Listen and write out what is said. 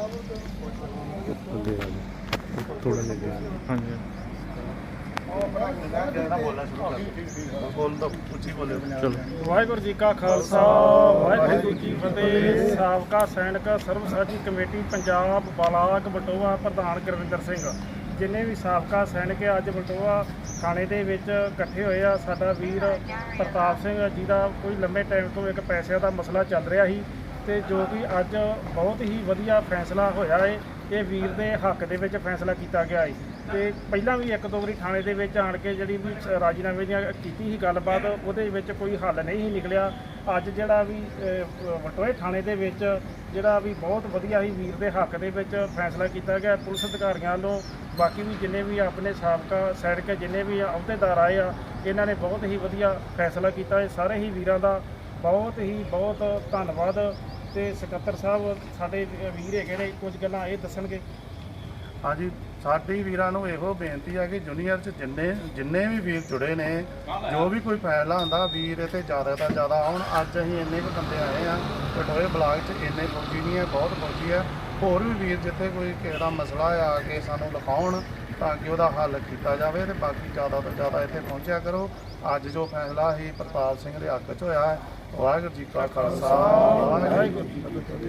ਅੱਗੇ ਆ ਜਾ ਥੋੜਾ ਜਿਹਾ। ਹਾਂਜੀ। ਵਾਹਿਗੁਰੂ ਜੀ ਕਾ ਖਾਲਸਾ ਵਾਹਿਗੁਰੂ ਜੀ ਕੀ ਫਤਿਹ। ਸਾਬਕਾ ਸੈਨਿਕ ਸਰਬਸਾਜੀ ਕਮੇਟੀ ਪੰਜਾਬ ਬਲਾਕ ਬਟੋਆ ਪ੍ਰਧਾਨ ਗੁਰਵਿੰਦਰ ਸਿੰਘ। ਜਿੰਨੇ ਵੀ ਸਾਬਕਾ ਸੈਨਿਕ ਅੱਜ ਬਟੋਆ ਥਾਣੇ ਦੇ ਵਿੱਚ ਇਕੱਠੇ ਹੋਏ ਆ ਸਾਡਾ ਵੀਰ ਪ੍ਰਤਾਪ ਸਿੰਘ ਜਿਹਦਾ ਕੋਈ ਲੰਮੇ ਟਾਈਮ ਤੋਂ ਇੱਕ ਪੈਸਿਆਂ ਦਾ ਮਸਲਾ ਚੱਲ ਰਿਹਾ ਸੀ। ਤੇ ਜੋ ਕਿ ਅੱਜ ਬਹੁਤ ਹੀ ਵਧੀਆ ਫੈਸਲਾ ਹੋਇਆ ਹੈ ਇਹ ਵੀਰ ਦੇ ਹੱਕ ਦੇ ਵਿੱਚ ਫੈਸਲਾ ਕੀਤਾ ਗਿਆ ਏ। ਤੇ ਪਹਿਲਾਂ ਵੀ ਇੱਕ ਦੋ ਵਾਰੀ ਥਾਣੇ ਦੇ ਵਿੱਚ ਆਣ ਕੇ ਜਿਹੜੀ ਵੀ ਰਾਜੀਨਾਮੇ ਦੀਆਂ ਕੀਤੀ ਸੀ ਗੱਲਬਾਤ, ਉਹਦੇ ਵਿੱਚ ਕੋਈ ਹੱਲ ਨਹੀਂ ਨਿਕਲਿਆ। ਅੱਜ ਜਿਹੜਾ ਵੀ ਵਟੋਏ ਥਾਣੇ ਦੇ ਵਿੱਚ ਜਿਹੜਾ ਵੀ ਬਹੁਤ ਵਧੀਆ ਹੀ ਵੀਰ ਦੇ ਹੱਕ ਦੇ ਵਿੱਚ ਫੈਸਲਾ ਕੀਤਾ ਗਿਆ। ਪੁਲਿਸ ਅਧਿਕਾਰੀਆਂ ਵੱਲੋਂ ਬਾਕੀ ਵੀ ਜਿੰਨੇ ਵੀ ਆਪਣੇ ਸਾਬਕਾ ਸੈਨਿਕ, ਜਿੰਨੇ ਵੀ ਅਹੁਦੇਦਾਰ ਆਏ ਆ, ਇਹਨਾਂ ਨੇ ਬਹੁਤ ਹੀ ਵਧੀਆ ਫੈਸਲਾ ਕੀਤਾ ਹੈ ਸਾਰੇ ਹੀ ਵੀਰਾਂ ਦਾ ਬਹੁਤ ਹੀ ਬਹੁਤ ਧੰਨਵਾਦ। ਤੇ ਸਕੱਤਰ ਸਾਹਿਬ, ਸਾਡੇ ਵੀਰ ਹੈਗੇ ਨੇ, ਕੁਝ ਗੱਲਾਂ ਇਹ ਦੱਸਣਗੇ। ਹਾਂਜੀ, ਸਾਡੇ ਵੀਰਾਂ ਨੂੰ ਇਹੋ ਬੇਨਤੀ ਆ ਕਿ ਜੂਨੀਅਰ ਚ ਜਿੰਨੇ ਜਿੰਨੇ ਵੀ ਵੀਰ ਜੁੜੇ ਨੇ, ਜੋ ਵੀ ਕੋਈ ਫੈਸਲਾ ਹੁੰਦਾ, ਵੀਰ ਇੱਥੇ ਜ਼ਿਆਦਾ ਤੋਂ ਜ਼ਿਆਦਾ ਆਉਣ। ਅੱਜ ਅਸੀਂ ਇੰਨੇ ਕੁ ਬੰਦੇ ਆਏ ਆ ਪਟੋਏ ਬਲਾਕ ਚ ਇੰਨੇ ਫੌਜੀ ਨਹੀਂ ਹੈ ਬਹੁਤ ਫੌਜੀ ਹੈ ਹੋਰ ਵੀ ਵੀਰ ਜਿੱਥੇ ਕੋਈ ਕਿਸੇ ਦਾ ਮਸਲਾ ਆ ਕੇ ਸਾਨੂੰ ਲਿਖਾਉਣ ਤਾਂ ਕਿ ਉਹਦਾ ਹੱਲ ਕੀਤਾ ਜਾਵੇ ਤੇ ਬਾਕੀ ਜ਼ਿਆਦਾ ਤੋਂ ਜ਼ਿਆਦਾ ਇੱਥੇ ਪਹੁੰਚਿਆ ਕਰੋ। ਅੱਜ ਜੋ ਫੈਸਲਾ ਸੀ ਪ੍ਰਤਾਪ ਸਿੰਘ ਦੇ ਹੱਕ ਚ ਹੋਇਆ ਹੈ, ਵਾਹਿਗੁਰੂ ਜੀ ਕਾ ਖਾਲਸਾ, ਵਾਹਿਗੁਰੂ ਜੀ ਕੀ ਫਤਿਹ।